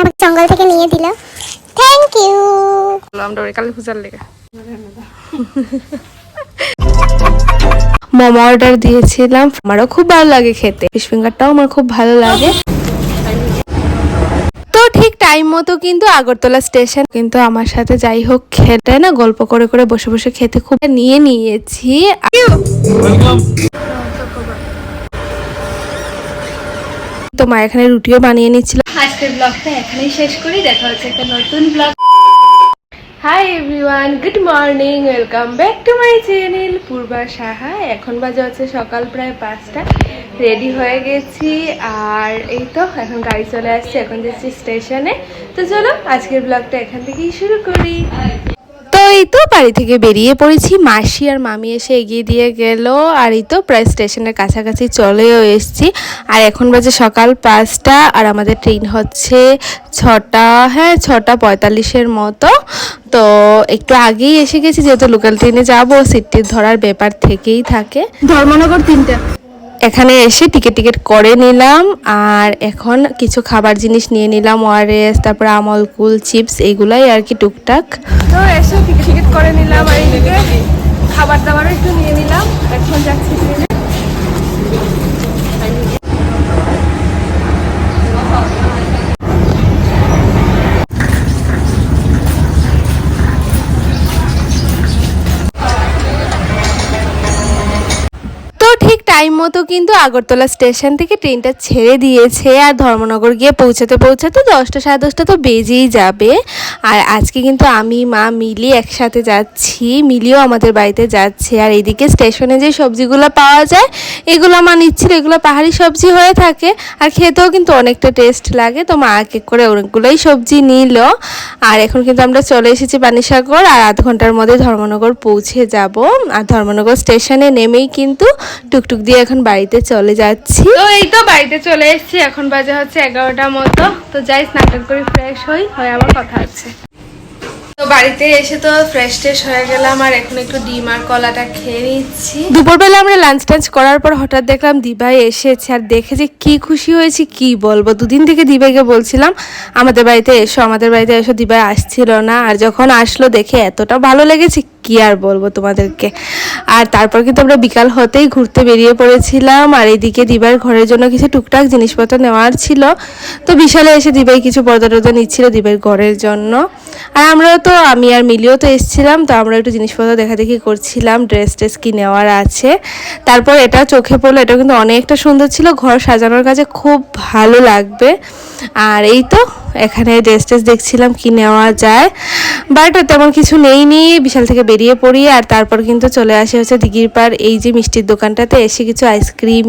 আমাকে জঙ্গল থেকে নিয়ে দিল। থ্যাংক ইউ আমরা ওই কালী পূজার লেগে। মোমো অর্ডার দিয়েছিলাম। আমারও খুব ভালো লাগে খেতে। ফিশ ফিঙ্গারটাও আমার খুব ভালো লাগে। তো ঠিক টাইম মতো কিন্তু আগরতলা স্টেশন। কিন্তু আমার সাথে যাই হোক খেতে না গল্প করে করে বসে বসে খেতে খুব নিয়ে নিয়েছি। তো মা এখানে রুটিও বানিয়ে নিচ্ছিল। আজকের ব্লগটা এখানেই শেষ করি। দেখা হচ্ছে একটা নতুন blog hi everyone good morning welcome back to my channel Purba Saha এখন বাজে হচ্ছে সকাল প্রায় পাঁচটা। রেডি হয়ে গেছি। আর এই তো, এখন গাড়ি চলে আসছে, এখন যাচ্ছি স্টেশনে তো চলো, আজকের ব্লগটা এখান থেকেই শুরু করি। এই তো বাড়ি থেকে বেরিয়ে পড়েছি। মাসি আর মামি এসে এগিয়ে দিয়ে গেল আর এই তো প্রায় স্টেশনের কাছাকাছি চলেও এসেছি। আর এখন বাজে সকাল পাঁচটা আর আমাদের ট্রেন হচ্ছে ছটা হ্যাঁ ছটা পঁয়তাল্লিশের মতো। তো একটু আগেই এসে গেছি যেহেতু লোকাল ট্রেনে যাব সিটটি ধরার ব্যাপার থেকেই থাকে। ধর্মনগর তিনটা। এখানে এসে টিকিট টিকিট করে নিলাম আর এখন কিছু খাবার জিনিস নিয়ে নিলাম, ওয়ারেস, তারপর আমল, কুল, চিপস, এগুলাই আর কি টুকটাক। টিকিট করে নিলাম খাবার দাবারও একটু নিয়ে নিলাম। এখন যাচ্ছি মতো কিন্তু আগরতলা স্টেশন থেকে ট্রেনটা ছেড়ে দিয়েছে আর ধর্মনগর গিয়ে পৌঁছাতে পৌঁছাতে দশটা, সাড়ে দশটা তো বেজেই যাবে। আর আজকে কিন্তু আমি, মা মিলি একসাথে যাচ্ছি, মিলিও আমাদের বাড়িতে যাচ্ছে। আর এইদিকে স্টেশনে যে সবজিগুলো পাওয়া যায়, এগুলো মা নিচ্ছিল, এগুলো পাহাড়ি সবজি হয়ে থাকে। আর খেতেও কিন্তু অনেকটা টেস্ট লাগে। তো মা এক এক করে অনেকগুলোই সবজি নিল। আর এখন কিন্তু আমরা চলে এসেছি পানিসাগর আর আধ ঘণ্টার মধ্যে ধর্মনগর পৌঁছে যাব। আর ধর্মনগর স্টেশনে নেমেই কিন্তু টুকটুক দিয়ে এখন বাড়িতে চলে যাচ্ছি। তো এই তো বাড়িতে চলে এসেছি এখন বাজে হচ্ছে এগারোটার মতো। তো যাই স্নান করে ফ্রেশ হই হয়ে আবার কথা হচ্ছে। তো বাড়িতে এসে তো ফ্রেশ ট্রেশ হয়ে গেলাম আর এখন একটু ডিম আর কলাটা খেয়ে নিচ্ছি। দুপুরবেলা আমরা লাঞ্চ টাঞ্চ করার পর হঠাৎ দেখলাম দিভাই এসেছে আর দেখে যে কি খুশি হয়েছি কি বলব? দুদিন থেকে দিভাইকে বলছিলাম আমাদের বাড়িতে এসো আমাদের বাড়িতে এসো দিবাই আসছিল না। আর যখন আসলো দেখে এতটা ভালো লেগেছে কি আর বলব তোমাদেরকে? আর তারপর কিন্তু আমরা বিকাল হতেই ঘুরতে বেরিয়ে পড়েছিলাম, আর এইদিকে দিবার ঘরের জন্য কিছু টুকটাক জিনিসপত্র নেওয়ার ছিল। তো বিশালে এসে দিবাই কিছু পর্দা টর্দা নিচ্ছিল দিবার ঘরের জন্য। আর আমরাও তো, আমি আর মিলিও তো এসেছিলাম, তো আমরা একটু জিনিসপত্র দেখা দেখি করছিলাম ড্রেস ট্রেস কি নেওয়ার আছে। তারপর এটা চোখে পড়ল এটা কিন্তু অনেকটা সুন্দর ছিল, ঘর সাজানোর কাছে খুব ভালো লাগবে। আর এই তো, এখানে ড্রেস ট্রেস দেখছিলাম কি নেওয়া যায়। বাট তেমন কিছু নেই নি, বিশাল থেকে বেরিয়ে পড়ি, আর তারপর কিন্তু চলে আসে হচ্ছে দিঘির পার এই যে মিষ্টির দোকানটাতে এসে কিছু আইসক্রিম,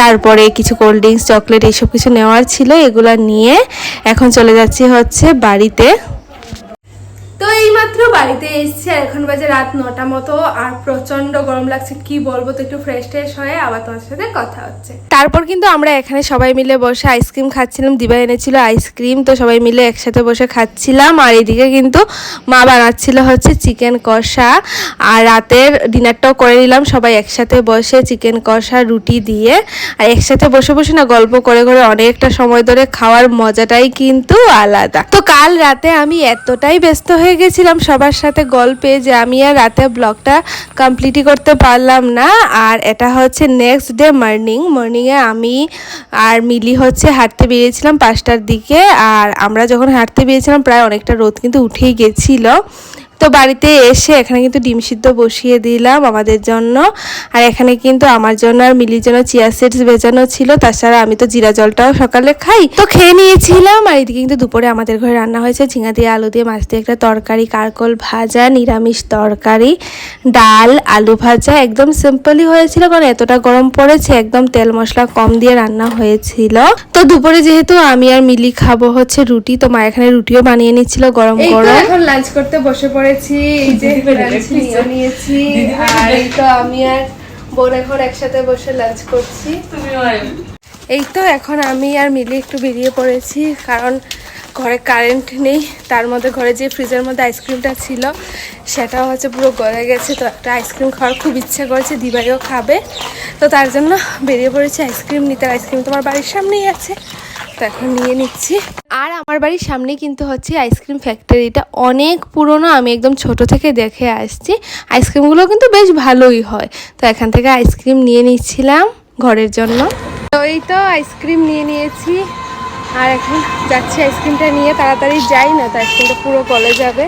তারপরে কিছু কোল্ড ড্রিঙ্কস, চকলেট, এইসব কিছু নেওয়ার ছিল, এগুলো নিয়ে এখন চলে যাচ্ছি হচ্ছে বাড়িতে। তো এইমাত্র বাড়িতে এসেছি আর এখন বাজে রাত নটা মতো, আর প্রচণ্ড গরম লাগছে, কি বলব, তো একটু ফ্রেশ ট্রেশ হয়ে আবার তোমার সাথে কথা হচ্ছে। তারপর কিন্তু আমরা এখানে সবাই মিলে বসে আইসক্রিম খাচ্ছিলাম, দিবা এনেছিল আইসক্রিম, তো সবাই মিলে একসাথে বসে খাচ্ছিলাম, আর এদিকে কিন্তু মা বানাচ্ছিল হচ্ছে চিকেন কষা, আর রাতের ডিনারটাও করে নিলাম, সবাই একসাথে বসে চিকেন কষা, রুটি দিয়ে, আর একসাথে বসে বসে না গল্প করে করে অনেকটা সময় ধরে খাওয়ার মজাটাই কিন্তু আলাদা। তো কাল রাতে আমি এতটাই ব্যস্ত হয়ে গেছিলাম সবার সাথে গল্পে যে আমি আর রাতে ব্লগটা কমপ্লিটই করতে পারলাম না। আর এটা হচ্ছে নেক্সট ডে মর্নিং মর্নিংয়ে আমি আর মিলি হচ্ছে হাঁটতে বেরিয়েছিলাম পাঁচটার দিকে। আর আমরা যখন হাঁটতে বেরিয়েছিলাম, প্রায় অনেকটা রোদ কিন্তু উঠেই গেছিল। তো বাড়িতে এসে এখানে কিন্তু ডিম সিদ্ধ বসিয়ে দিলাম আমাদের জন্য। আর এখানে কিন্তু আমার জন্য আর মিলির জন্য চিয়া সিডস ভেজানো ছিল তাছাড়া আমি তো জিরা জলটাও সকালে খাই। তো খেয়ে নিয়েছিলাম আর এদিকে কিন্তু দুপুরে আমাদের ঘরে রান্না হয়েছে ঝিঙা দিয়ে আলু দিয়ে মাছ দিয়ে একটা তরকারি কারকল ভাজা নিরামিষ তরকারি ডাল আলু ভাজা একদম সিম্পলই হয়েছিল কারণ এতটা গরম পড়েছে একদম তেল মশলা কম দিয়ে রান্না হয়েছিল। তো দুপুরে যেহেতু আমি আর মিলি খাব হচ্ছে রুটি তো মা এখানে রুটিও বানিয়ে নিচ্ছিল গরম গরম। এখন লাঞ্চ করতে বসে পড়েছি এই যে লাঞ্চ নিয়ে নিয়েছি আর এই তো আমি আর বোন এখন একসাথে বসে লাঞ্চ করছি। এই তো এখন আমি আর মিলি একটু বেরিয়ে পড়েছি কারণ ঘরে কারেন্ট নেই তার মধ্যে ঘরে যে ফ্রিজের মধ্যে আইসক্রিমটা ছিল সেটাও হচ্ছে পুরো গলে গেছে তো একটা আইসক্রিম খাওয়ার খুব ইচ্ছা করেছে দিবাইও খাবে। তো তার জন্য বেরিয়ে পড়েছি আইসক্রিম নিতে। আইসক্রিম তোমার বাড়ির সামনেই আছে তো এখন নিয়ে নিচ্ছি। আর আমার বাড়ির সামনে কিন্তু হচ্ছে আইসক্রিম ফ্যাক্টরিটা অনেক পুরনো, আমি একদম ছোট থেকে দেখে আসছি। আইসক্রিমগুলো কিন্তু বেশ ভালোই হয়। তো এখান থেকে আইসক্রিম নিয়ে নিচ্ছিলাম ঘরের জন্য। তো এই তো আইসক্রিম নিয়ে নিয়েছি। আর এখন যাচ্ছি আইসক্রিমটা নিয়ে। তাড়াতাড়ি যাই না তো আইসক্রিমটা পুরো গলে যাবে।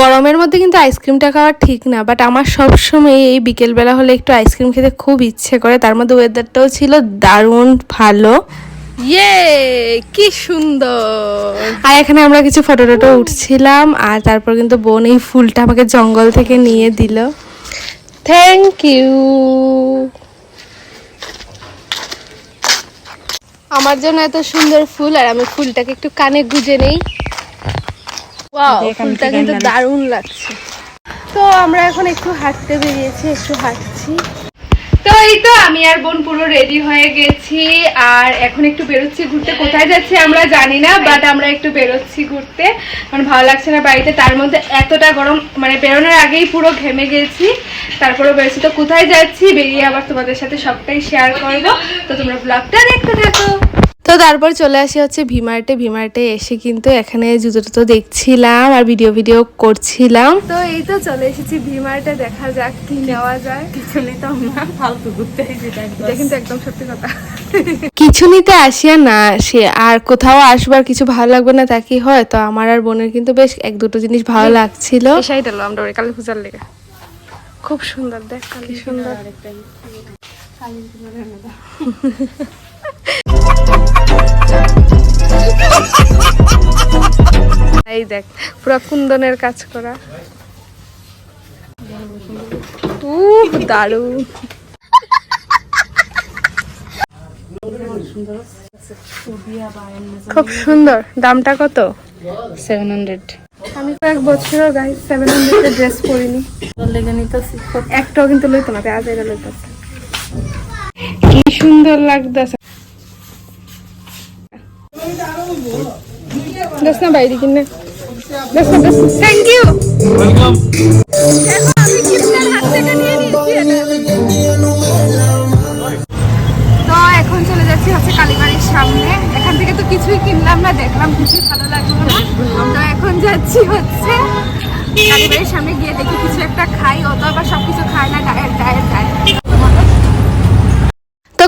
গরমের মধ্যে কিন্তু আইসক্রিমটা খাওয়া ঠিক না বাট আমার সবসময় এই বিকেলবেলা হলে একটু আইসক্রিম খেতে খুব ইচ্ছে করে। তার মধ্যে ওয়েদারটাও ছিল দারুণ ভালো। ইয়ে কি সুন্দর। আর এখানে আমরা কিছু ফটো টটো উঠছিলাম আর তারপর কিন্তু বোন এই ফুলটা আমাকে জঙ্গল থেকে নিয়ে দিল। থ্যাংক ইউ আমার জন্য এত সুন্দর ফুল আর আমি ফুলটাকে একটু কানে গুজে নেই। ফুলটা কিন্তু দারুণ লাগছে। তো আমরা এখন একটু হাঁটতে বেরিয়েছি একটু হাঁটছি। তো এই তো আমি আর বোন পুরো রেডি হয়ে গেছি। আর এখন একটু বেরোচ্ছি ঘুরতে। কোথায় যাচ্ছি আমরা জানি না বাট আমরা একটু বেরোচ্ছি ঘুরতে। মানে ভালো লাগছে না বাড়িতে। তার মধ্যে এতটা গরম মানে বেরোনোর আগেই পুরো ঘেমে গেছি। তারপরে বেরোচ্ছি। তো কোথায় যাচ্ছি বেরিয়ে আবার তোমাদের সাথে সবটাই শেয়ার করব। তো তোমরা ব্লগটা দেখতে থাকো। তো তারপর চলে আসি হচ্ছে ভিমার্টে। ভিমার্টে এসে কিন্তু এখানে জুতো টুতো দেখছিলাম আর ভিডিও ভিডিও করছিলাম। তো এই তো চলে এসেছি ভিমার্টে দেখা যাক কি নেওয়া যায়। কিছু নিতাম না ফালতু ঘুরতে এটা কিন্তু একদম সত্যি কথা। কিছু নিতে আসিয়া না সে আর কোথাও আসবার কিছু ভালো লাগবে না তা কি হয়? তো আমার আর বোনের কিন্তু বেশ এক দুটো জিনিস ভালো লাগছিল। সেটাই দিলাম আমরা কালী পূজার লেগে। খুব সুন্দর দেখ কালী সুন্দর এই দেখ পুরো কুন্দনের কাজ করা। উহ দারুণ। খুব সুন্দর। দামটা কত? সেভেন হান্ড্রেড আমি কয়েক বছরও গাই সেভেন হান্ড্রেডের ড্রেস পরিনি। একটাও কিন্তু লইতো না আজ এটা লইতেছে কি সুন্দর লাগতেছে। দেখ না বাইরে কিনে। থ্যাংক ইউ তো এখন চলে যাচ্ছি হচ্ছে কালীবাড়ির সামনে। এখান থেকে তো কিছুই কিনলাম না, দেখলাম কিছুই ভালো লাগল না। এখন যাচ্ছি হচ্ছে কালীবাড়ির সামনে গিয়ে দেখি কিছু একটা খাই, অত আবার সবকিছু খায় না ডায়েট ডায়েট ডায়েট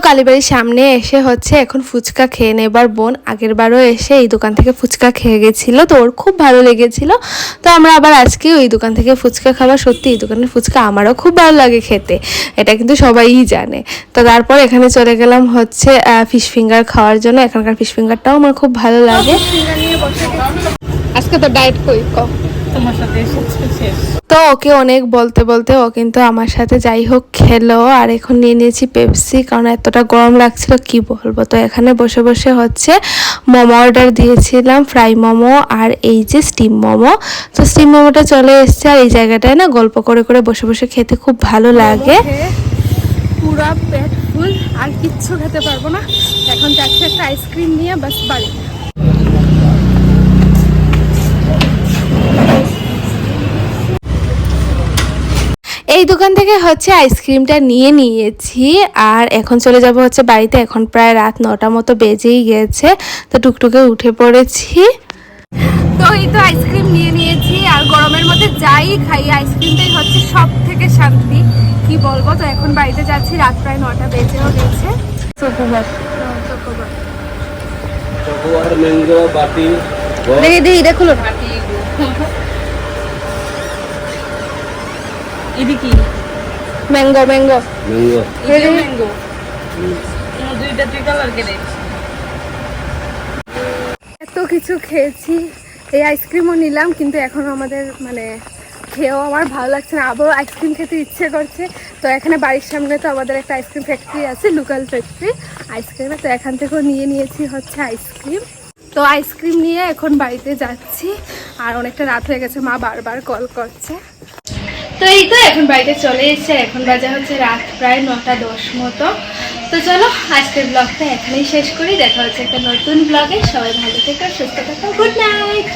কালীবাড়ির সামনে এসে হচ্ছে এখন ফুচকা খেয়ে নেবার বোন। আগের বারও এসে এই দোকান থেকে ফুচকা খেয়ে গেছিল। তো ওর খুব ভালো লেগেছিল। তো আমরা আবার আজকে ওই দোকান থেকে ফুচকা খাওয়া সত্যি এই দোকানের ফুচকা আমারও খুব ভালো লাগে খেতে। এটা কিন্তু সবাইই জানে। তো তারপর এখানে চলে গেলাম হচ্ছে ফিশ ফিঙ্গার খাওয়ার জন্য। এখানকার ফিশ ফিঙ্গারটাও আমার খুব ভালো লাগে। আজকে তো ডায়েট কই তোমার সাথে এসেছে শেষ। তো ওকে অনেক বলতে বলতে ও কিন্তু আমার সাথে যাই হোক খেলো আর এখন নিয়ে নিয়েছি পেপসি কারণ এতটা গরম লাগছিল কি বলব? তো এখানে বসে বসে হচ্ছে মোমো অর্ডার দিয়েছিলাম ফ্রাই মোমো আর এই যে স্টিম মোমো। তো স্টিম মোমোটা চলে এসছে আর এই জায়গাটায় না গল্প করে করে বসে বসে খেতে খুব ভালো লাগে। পুরা পেট ফুল আর কিচ্ছু খেতে পারব না। এখন যাচ্ছে একটা আইসক্রিম নিয়ে বাস বাড়ি। এই দোকান থেকে হচ্ছে আইসক্রিমটা নিয়ে নিয়েছি আর এখন চলে যাব হচ্ছে বাড়িতে। এখন প্রায় রাত নটা মতো বেজেই গেছে তো টুকটুকে উঠে পড়েছি। তো এই তো আইসক্রিম নিয়ে নিয়েছি আর গরমের মধ্যে যাই খাই আইসক্রিমটাই হচ্ছে সব থেকে শান্তি। কি বলব? তো এখন বাড়িতে যাচ্ছি রাত প্রায় নটা বেজেও গেছে। দেখি দেখি এটা কি? ম্যাঙ্গো ম্যাঙ্গো ম্যাঙ্গো ইডি ম্যাঙ্গো দুইটা দুই কালার কেনে এত কিছু খেয়েছি। এই আইসক্রিমও নিলাম কিন্তু এখন আমাদের মানে খেয়েও আমার ভালো লাগছে না। আবারও আইসক্রিম খেতে ইচ্ছে করছে। তো এখানে বাড়ির সামনে তো আমাদের একটা আইসক্রিম ফ্যাক্টরি আছে লোকাল ফ্যাক্টরি আইসক্রিমে তো এখান থেকেও নিয়ে নিয়েছি হচ্ছে আইসক্রিম তো আইসক্রিম নিয়ে এখন বাড়িতে যাচ্ছি। আর অনেকটা রাত হয়ে গেছে মা বারবার কল করছে। তো এই তো এখন বাড়িতে চলে এসেছে, এখন বাজে হচ্ছে রাত প্রায় নটা দশ মতো। তো চলো, আজকের ব্লগটা এখানেই শেষ করি, দেখা হচ্ছে একটা নতুন ব্লগে সবাই ভালো থেকো, সুস্থ থাকো গুড নাইট